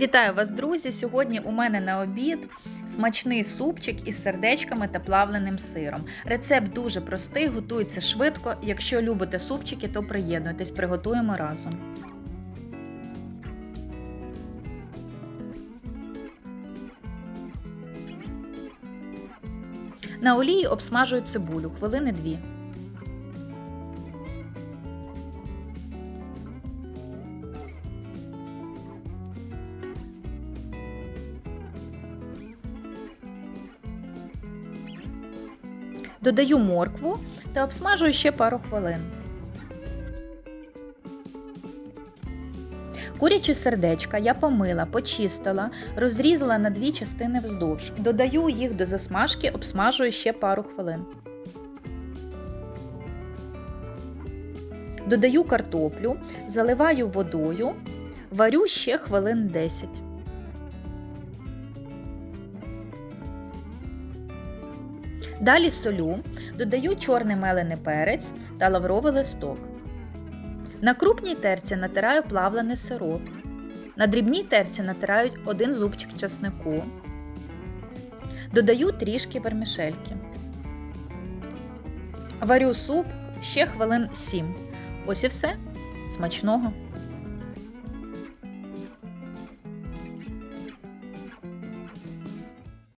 Вітаю вас, друзі! Сьогодні у мене на обід смачний супчик із сердечками та плавленим сиром. Рецепт дуже простий, готується швидко. Якщо любите супчики, то приєднуйтесь, приготуємо разом. На олії обсмажую цибулю хвилини дві. Додаю моркву та обсмажую ще пару хвилин. Курячі сердечка я помила, почистила, розрізала на дві частини вздовж. Додаю їх до засмажки, обсмажую ще пару хвилин. Додаю картоплю, заливаю водою, варю ще хвилин 10. Далі солю, додаю чорний мелений перець та лавровий листок. На крупній терці натираю плавлений сироп. На дрібній терці натираю один зубчик чеснику. Додаю трішки вермішельки. Варю суп ще хвилин 7. Ось і все. Смачного!